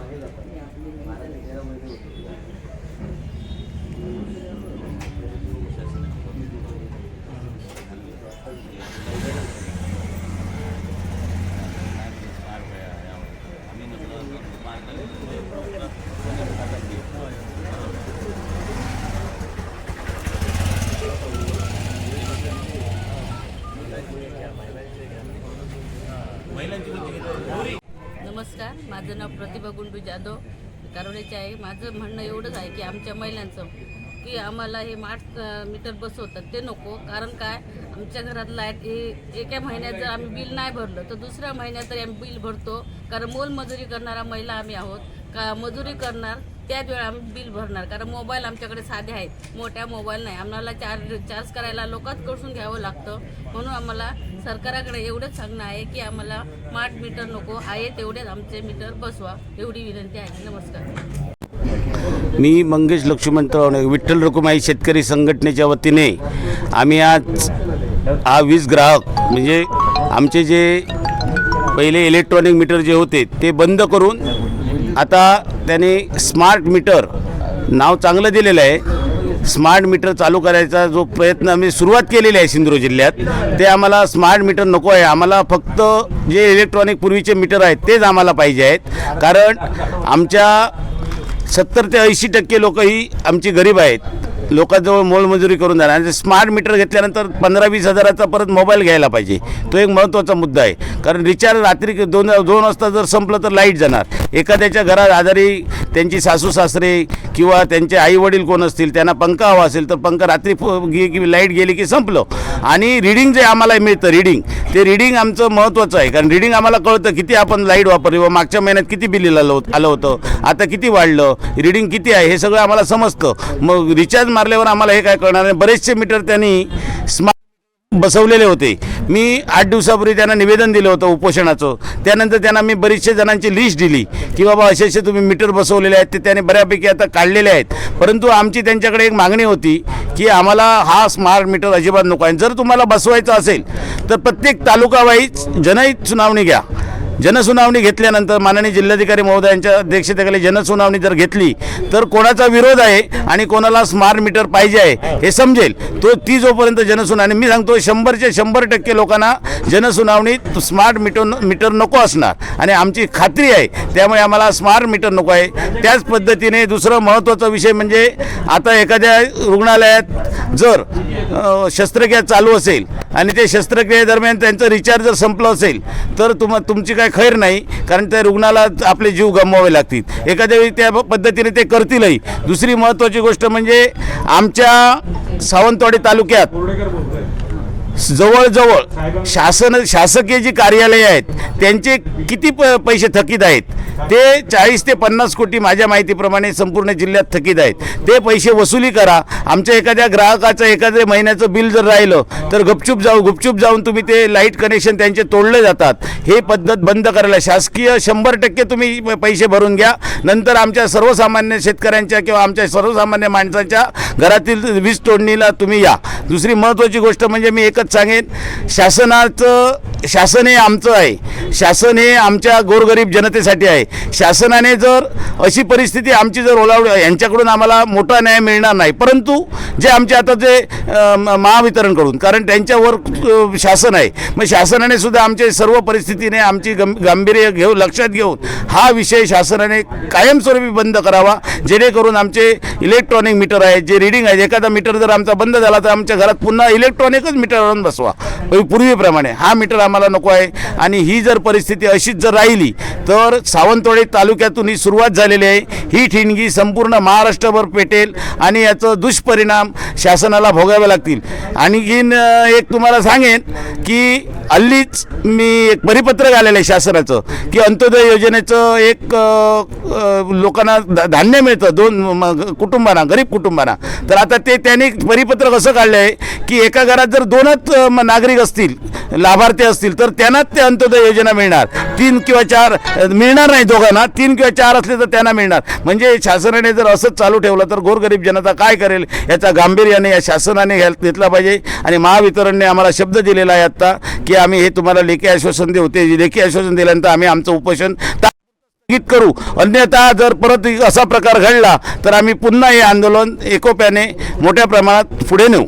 मागे जातात माझा तेरा महिने होतो महिलांची नमस्कार. माझं नाव प्रतिभा गुंडू जाधव. कारवड्याचे आहे. माझं म्हणणं एवढंच आहे की आमच्या महिलांचं की आम्हाला हे मार्च मीटर बसवतात. ते नको. कारण काय? आमच्या घरात लाइट हे एका महिन्यात जर आम्ही बिल नाही भरलं तर दुसऱ्या महिन्यात तरी आम्ही बिल भरतो. कारण मोलमजुरी करणारा महिला आम्ही आहोत. का मजुरी करणार त्याच वेळा आम्ही बिल भरणार. कारण मोबाईल आमच्याकडे साधे आहेत. मोठ्या मोबाईल नाही. आम्हाला चार्ज चार्ज करायला लोकांकडून घ्यावं लागतं. म्हणून आम्हाला सरकाराकडे एवढंच सांगणं आहे की आम्हाला स्मार्ट मीटर नको. आहे तेवढेच आमचे मीटर बसवा. एवढी विनंती आहे. नमस्कार. मी मंगेश लक्ष्मण तळवणे विठ्ठल रुकुमाई शेतकरी संघटनेच्या वतीने आम्ही आज हा वीज ग्राहक म्हणजे आमचे जे पहिले इलेक्ट्रॉनिक मीटर जे होते ते बंद करून आता त्याने स्मार्ट मीटर नाव चांगलं दिलेलं आहे. स्मार्ट मीटर चालू करायचा जो प्रयत्न आम्ही सुरुवात केलेली आहे सिंधुदुर्ग जिल्ह्यात ते आम्हाला स्मार्ट मीटर नको आहे. आम्हाला फक्त जे इलेक्ट्रॉनिक पूर्वीचे मीटर आहेत तेच आम्हाला पाहिजे आहेत. कारण आमच्या सत्तर ते ऐंशी टक्के लोक ही आमची गरीब आहेत. लोकांजवळ मोलमजुरी करून जाणार आणि स्मार्ट मीटर घेतल्यानंतर पंधरा वीस हजाराचा परत मोबाईल घ्यायला पाहिजे. तो एक महत्त्वाचा मुद्दा आहे. कारण रिचार्ज रात्री दोन दोन वाजता जर संपलं तर लाइट जाणार. एखाद्याच्या घरात आजारी त्यांची सासू सासरे किंवा त्यांचे आई वडील कोण असतील त्यांना पंखा हवा असेल तर पंखा रात्री फो गे की लाइट गेली की संपलं. आणि रिडिंग जे आम्हाला मिळतं रिडिंग ते रिडिंग आमचं महत्त्वाचं आहे. कारण रिडिंग आम्हाला कळतं किती आपण लाइट वापरली व मागच्या महिन्यात किती बिल आलं आलं होतं आता किती वाढलं रिडिंग किती आहे हे सगळं आम्हाला समजतं. मग रिचार्ज मारल्यावर आम्हाला हे काय कळणार नाही. बरेचसे मीटर त्यांनी स्मार्ट बसवलेले होते. मी आठ दिवसापूर्वी त्यांना निवेदन दिलं होतं उपोषणाचं. त्यानंतर त्यांना मी बरीचशे जणांची लिस्ट दिली की बाबा असे असे तुम्ही मीटर बसवलेले आहेत ते त्याने बऱ्यापैकी आता काढलेले आहेत. परंतु आमची त्यांच्याकडे एक मागणी होती की आम्हाला हा स्मार्ट मीटर अजिबात नको आहे. जर तुम्हाला बसवायचं असेल तर प्रत्येक तालुकावाईज जनहित सुनावणी घ्या. जनसुनावणी घेतल्यानंतर माननीय जिल्हाधिकारी महोदयांच्या अध्यक्षतेखाली जनसुनावणी जर घेतली तर कोणाचा विरोध आहे आणि कोणाला स्मार्ट मीटर पाहिजे आहे हे समजेल. तो ती जोपर्यंत जनसुनावणी मी सांगतो शंभरचे शंभर टक्के लोकांना जनसुनावणीत स्मार्ट मीटर मीटर नको असणार. आणि आमची खात्री आहे त्यामुळे आम्हाला स्मार्ट मीटर नको आहे. त्याच पद्धतीने दुसरं महत्त्वाचा विषय म्हणजे आता एखाद्या रुग्णालयात जर शस्त्रक्रिया चालू असेल आणि ते शस्त्रक्रियेदरम्यान त्यांचं रिचार्ज जर संपलं असेल तर तुम तुमची काय खैर नाही कारण त्या रुग्णाला आपले जीव गमवावे लागतील. एखाद्या वेळी त्या पद्धतीने ते करतीलही. दुसरी महत्त्वाची गोष्ट म्हणजे आमच्या सावंतवाडी तालुक्यात जवळजवळ शासन शासकीय जी कार्यालये आहेत त्यांचे किती प पैसे थकीत आहेत ते चाळीस ते पन्नास कोटी माझ्या माहितीप्रमाणे संपूर्ण जिल्ह्यात थकीत आहेत. ते पैसे वसुली करा. आमच्या एखाद्या ग्राहकाचं एखाद्या महिन्याचं बिल जर राहिलं तर गपचूप जाऊ गुपचूप जाऊन तुम्ही ते लाइट कनेक्शन त्यांचे तोडले जातात. हे पद्धत बंद करायला शासकीय शंभर टक्के तुम्ही पैसे भरून घ्या. नंतर आमच्या सर्वसामान्य शेतकऱ्यांच्या किंवा आमच्या सर्वसामान्य माणसांच्या घरातील वीज तोडणीला तुम्ही या. दुसरी महत्त्वाची गोष्ट म्हणजे मी एकच सांगेन. शासनाचं शासन हे आमचं आहे. शासन हे आमच्या गोरगरीब जनतेसाठी आहे. शासनाने जर अशी परिस्थिती आमची जर ओलावली यांच्याकडून आम्हाला मोठा न्याय मिळणार नाही. परंतु जे आमचे आता जे महावितरणकडून कारण त्यांच्यावर शासन आहे. मग शासनाने सुद्धा आमच्या सर्व परिस्थितीने आमची गं गांभीर्य घेऊन लक्षात घेऊन हा विषय शासनाने कायमस्वरूपी बंद करावा. जेणेकरून आमचे इलेक्ट्रॉनिक मीटर आहेत जे रिडिंग आहेत एखादा मीटर जर आमचा बंद झाला तर आमच्या घरात पुन्हा इलेक्ट्रॉनिकच मीटर आणून बसवा. पूर्वीप्रमाणे हा मीटर आम्हाला नको आहे. आणि ही जर परिस्थिती अशीच जर राहिली तर सावंतवाडी तालुक्यातून ही सुरुवात झालेली आहे. ही ठिणगी संपूर्ण महाराष्ट्रभर पेटेल आणि याचं दुष्परिणाम शासनाला भोगावे लागतील. आणखीन एक तुम्हाला सांगेन की हल्लीच मी एक परिपत्रक आलेलं आहे शासनाचं की अंत्योदय योजनेचं एक लोकांना धान्य मिळतं दोन कुटुंबांना गरीब कुटुंबांना. तर आता ते त्यांनी परिपत्रक असं काढलं आहे की एका घरात जर दोनच नागरिक असतील लाभार्थी असतील असतील तर त्यांनाच ते अंत्योदय योजना मिळणार. तीन किंवा चार मिळणार नाही दोघांना तीन किंवा चार असले तर त्यांना मिळणार. म्हणजे शासनाने जर असंच चालू ठेवलं तर गोरगरीब जनता काय करेल? याचा गांभीर्याने या शासनाने घेतला पाहिजे. आणि महावितरणने आम्हाला शब्द दिलेला आहे आत्ता की आम्ही हे तुम्हाला लेखी आश्वासन देऊ. ते लेखी आश्वासन दिल्यानंतर आम्ही आमचं उपोषण स्थगित करू. अन्यथा जर परत असा प्रकार घडला तर आम्ही पुन्हा हे आंदोलन एकोप्याने मोठ्या प्रमाणात पुढे नेऊ.